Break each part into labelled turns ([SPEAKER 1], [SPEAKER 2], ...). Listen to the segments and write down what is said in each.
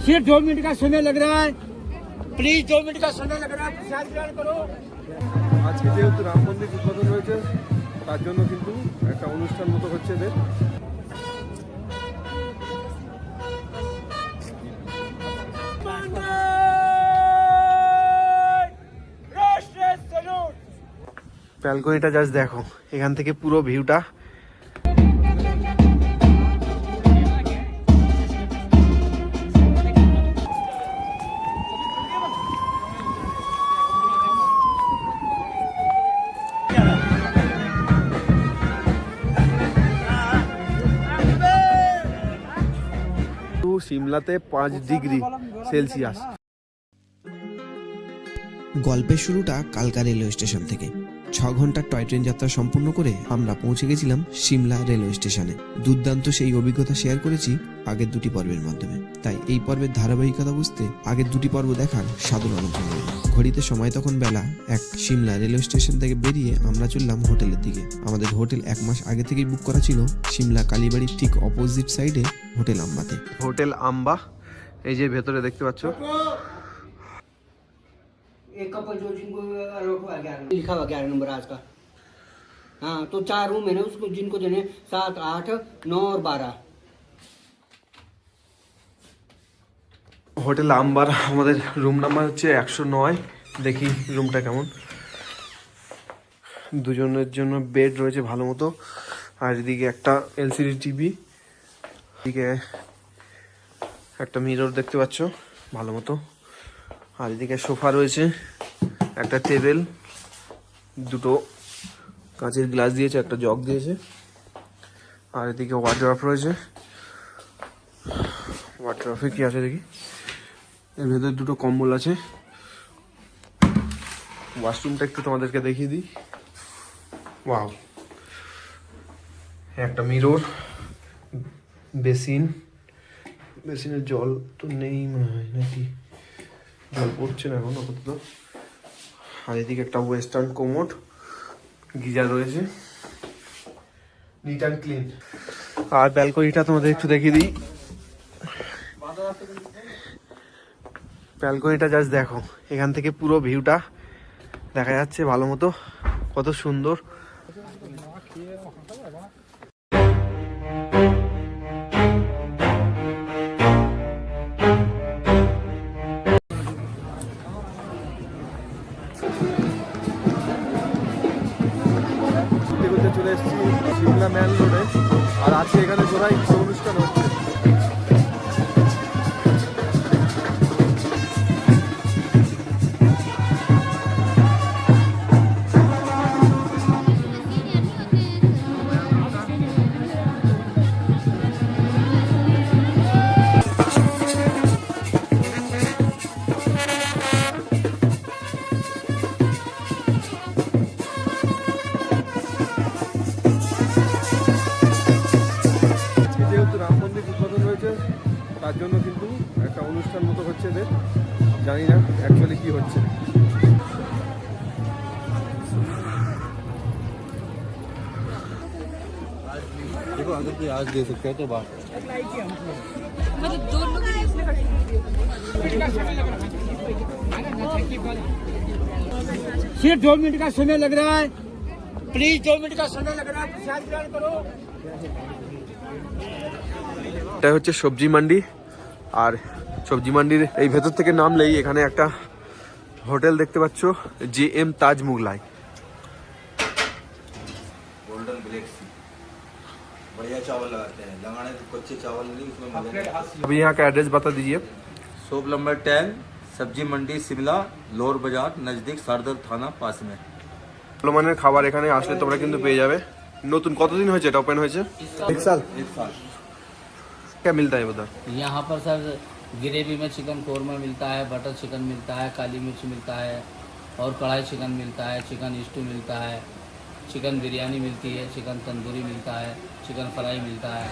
[SPEAKER 1] सिर्फ दो मिनट का समय लग रहा है प्लीज दो मिनट का समय लग रहा है प्रसाद ग्रहण करो
[SPEAKER 2] আজকে যেহেতু রাম মন্দির উদ্বোধন হয়েছে তার জন্য কিন্তু একটা অনুষ্ঠান মতো হচ্ছে এদের
[SPEAKER 1] राष्ट्र सैल्यूट
[SPEAKER 3] ব্যালকনিটা জাস্ট দেখো এখান থেকে পুরো ভিউটা সিমলাতে পাঁচ ডিগ্রি সেলসিয়াস।
[SPEAKER 4] গল্পের শুরুটা কালকা রেলওয়ে স্টেশন থেকে। ছ ঘণ্টার টয় ট্রেন যাত্রা সম্পূর্ণ করে আমরা পৌঁছে গেছিলাম সিমলা রেলওয়ে স্টেশনে। দুর্দান্ত সেই অভিজ্ঞতা শেয়ার করেছি আগের দুটি পর্বের মাধ্যমে। তাই এই পর্বের ধারাবাহিকতা বুঝতে আগের দুটি পর্ব দেখার সাদর আমন্ত্রণ। ঘড়িতে সময় তখন বেলা এক। সিমলা রেলওয়ে স্টেশন থেকে বেরিয়ে আমরা চললাম হোটেলের দিকে। আমাদের হোটেল এক মাস আগে থেকেই বুক করা ছিল সিমলা কালীবাড়ির ঠিক অপোজিট সাইডে হোটেল আম্বাতে।
[SPEAKER 3] হোটেল আম্বা, এই যে ভেতরে দেখতে পাচ্ছ?
[SPEAKER 1] एक कपल जो जिनको लिखा हुआ ग्यारह नंबर आज का हाँ तो चार रूम है ना उसको जिनको देने सात आठ नौ और बारह
[SPEAKER 3] হোটেল আম্বার আমাদের রুম নাম্বার হচ্ছে একশো নয় দেখি রুমটা কেমন দুজনের জন্য বেড রয়েছে ভালো মতো আর এদিকে একটা এলসিডি টিভি এদিকে একটা মিরর দেখতে পাচ্ছ ভালো মতো আর এদিকে সোফা রয়েছে, একটা টেবিল, দুটো কাঁচের গ্লাস দিয়েছে, একটা জগ দিয়েছে, আর এদিকে ওয়াটার রয়েছে। ওয়াটার কি আছে দেখি? এর ভেতরে দুটো কম্বল আছে। ওয়াশরুমটা একটু তোমাদেরকে দেখিয়ে দিই। ওয়াও একটা মিরর বেসিন, বেসিনের জল তো নেই মনে হয়, নাকি? জল পড়ছে না এখন আপাতত। আর এদিকে একটা ওয়েস্টার্ন কোমোড গিজার রয়েছে। নিট অ্যান্ড ক্লিন আর ব্যালকনিটা তোমাদের একটু দেখিয়ে দিই। ব্যালকনিটা জাস্ট দেখো, এখান থেকে পুরো ভিউটা দেখা যাচ্ছে ভালো মতো। কত সুন্দর।
[SPEAKER 2] देखो अगर कोई आज दे सकता है तो बात
[SPEAKER 1] सिर्फ दो मिनट का समय लग रहा है प्लीज दो मिनट का समय लग रहा है प्रसाद ग्रहण करो
[SPEAKER 3] এটা হচ্ছে সবজি মান্ডি আর সবজি মান্ডির এই ভেতর থেকে নামলেই এখানে একটা হোটেল দেখতে পাচ্ছ J M Taj Mughlai
[SPEAKER 5] golden black sea बढ़िया चावल लगाते हैं लगाने तो कच्चे चावल नहीं उसमें मजा नहीं
[SPEAKER 3] अभी यहाँ का एड्रेस बता दीजिए
[SPEAKER 5] शॉप नंबर टेन सब्जी मंडी शिमला लोअर बाजार नजदीक सरदर थाना पास में
[SPEAKER 3] ভালো মানের খাবার এখানে আসলে তোমরা কিন্তু পেয়ে যাবে নতুন কতদিন হয়েছে এটা ওপেন হয়েছে এক সাল
[SPEAKER 5] एक साल
[SPEAKER 3] क्या मिलता है उधर
[SPEAKER 6] यहाँ पर सर ग्रेवी में चिकन कौरमा मिलता है बटर चिकन मिलता है काली मिर्च मिलता है और कढ़ाई चिकन मिलता है चिकन स्टू मिलता है चिकन बिरयानी मिलती है चिकन तंदूरी मिलता है चिकन फ्राई मिलता है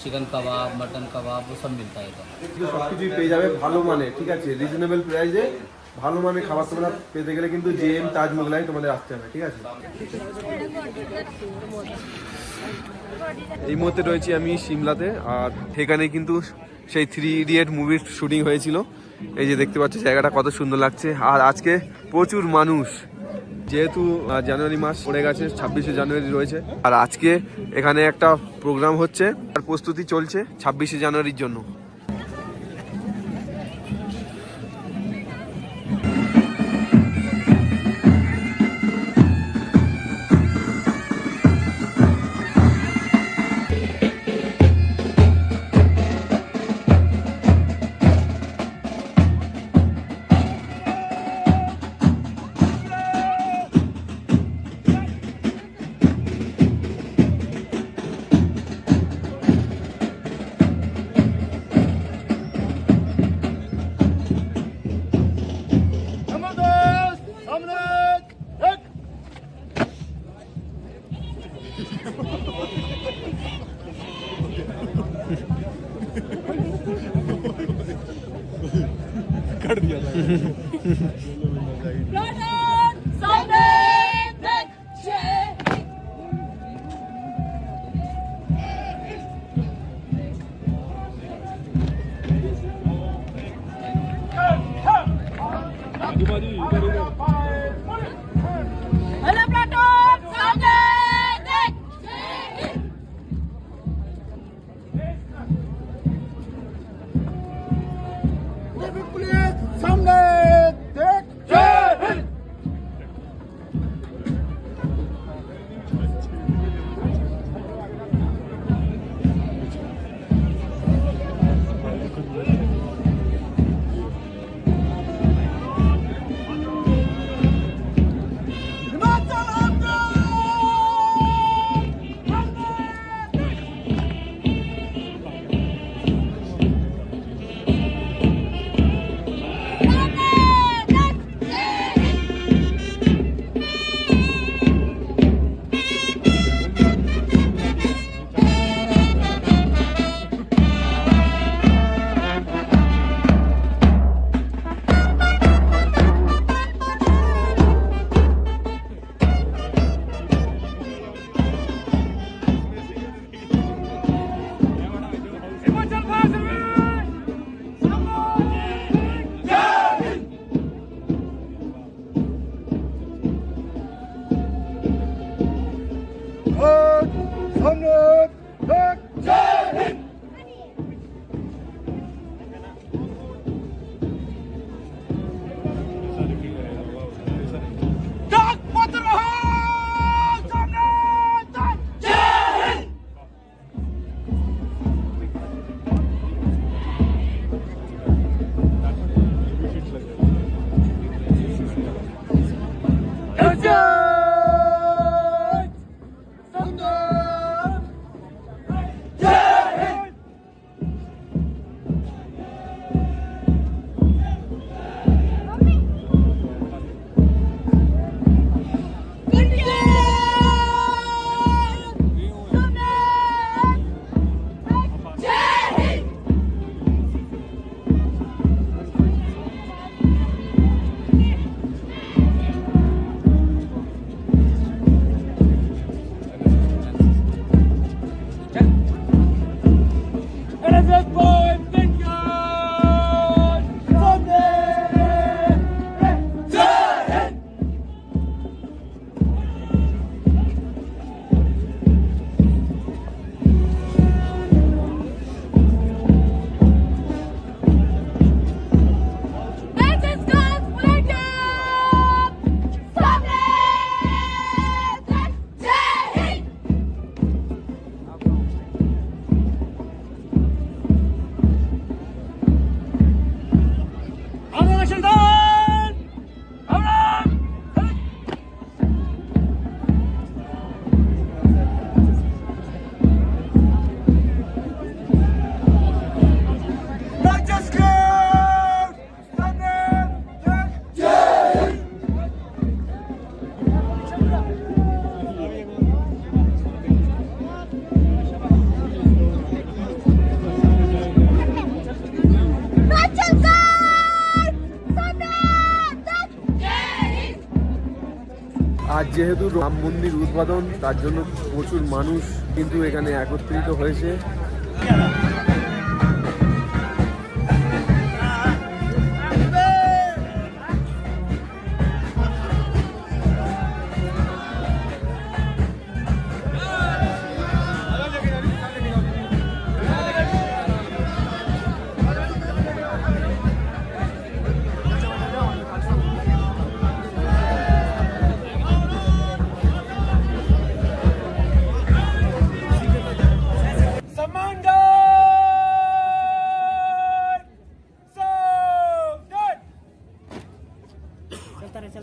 [SPEAKER 6] चिकन कबाब मटन कबाब वो सब मिलता है इधर
[SPEAKER 2] সব কিছুই পেয়ে যাবে ভালো মানে ঠিক আছে রিজনেবল প্রাইসে ভালো মানের খাবার তোমরা পেতে গেলে কিন্তু জে এম তাজ মোগলাই তোমাদের আসতে হবে ঠিক আছে এই মুহূর্তে রয়েছি আমি সিমলাতে আর এখানে কিন্তু
[SPEAKER 3] সেই থ্রি ইডিয়েট মুভির শুটিং হয়েছিল এই যে দেখতে পাচ্ছ জায়গাটা কত সুন্দর লাগছে আর আজকে প্রচুর মানুষ যেহেতু জানুয়ারি মাস পড়ে গেছে, ছাব্বিশে জানুয়ারি রয়েছে। আর আজকে এখানে একটা প্রোগ্রাম হচ্ছে আর প্রস্তুতি চলছে ছাব্বিশে জানুয়ারির জন্য।
[SPEAKER 7] कर दिया था। gelecek it.
[SPEAKER 2] আজ যেহেতু রাম মন্দির উদ্বোধন তার জন্য প্রচুর মানুষ কিন্তু এখানে একত্রিত হয়েছে। তো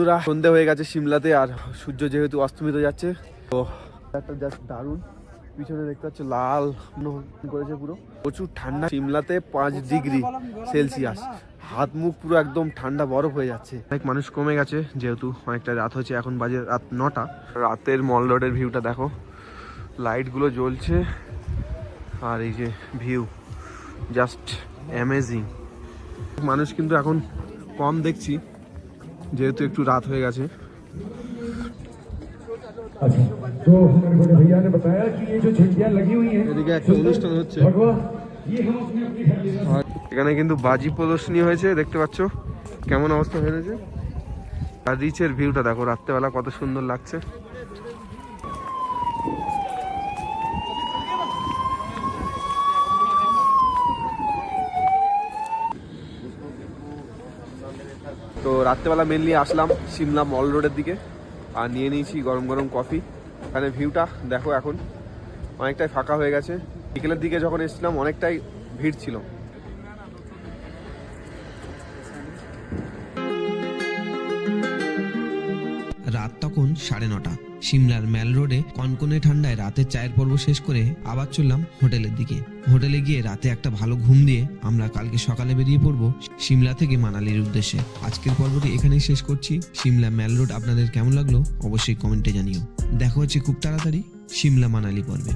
[SPEAKER 2] বন্ধুরা, সন্ধে হয়ে গেছে সিমলাতে আর সূর্য যেহেতু অস্তমিত যাচ্ছে, তো একটা জাস্ট দারুণ পিছনে দেখতে পাচ্ছ, লাল করেছে পুরো। প্রচুর ঠান্ডা, সিমলাতে পাঁচ ডিগ্রি সেলসিয়াস। হাত মুখ পুরো একদম ঠান্ডা বরফ হয়ে যাচ্ছে।
[SPEAKER 3] অনেক মানুষ কমে গেছে, যেহেতু অনেকটা রাত হচ্ছে এখন বাজে রাত নটা। রাতের মল রোডের ভিউটা দেখো, লাইটগুলো জ্বলছে, আর এই যে ভিউ জাস্ট অ্যামেজিং মানুষ কিন্তু এখন কম দেখছি। যেহেতু একটু রাত হয়ে গেছে। এদিকে একটা অনুষ্ঠান হচ্ছে। এখানে কিন্তু বাজি প্রদর্শনী হয়েছে দেখতে পাচ্ছ? কেমন অবস্থা হয়েছে আর রিচের ভিউটা দেখো রাত্রেবেলা কত সুন্দর লাগছে। রাত্রেবেলা মেনলি আসলাম, সিমলা মল রোডের দিকে, আর নিয়ে নিয়েছি গরম গরম কফি এখানে ভিউটা দেখো এখন, অনেকটাই ফাঁকা হয়ে গেছে। বিকেলের দিকে যখন এসেছিলাম, অনেকটাই ভিড় ছিল।
[SPEAKER 4] রাত তখন সাড়ে নটা। সিমলার ম্যাল রোডে কনকনে ঠান্ডায় রাতের চায়ের পর্ব শেষ করে আবার চললাম হোটেলের দিকে। হোটেলে গিয়ে রাতে একটা ভালো ঘুম দিয়ে আমরা কালকে সকালে বেরিয়ে পড়ব সিমলা থেকে মানালির উদ্দেশ্যে। আজকের পর্বটি এখানেই শেষ করছি। সিমলা ম্যাল রোড, আপনাদের কেমন লাগল অবশ্যই কমেন্টে জানিও। দেখা হচ্ছে খুব তাড়াতাড়ি সিমলা মানালি পর্বে।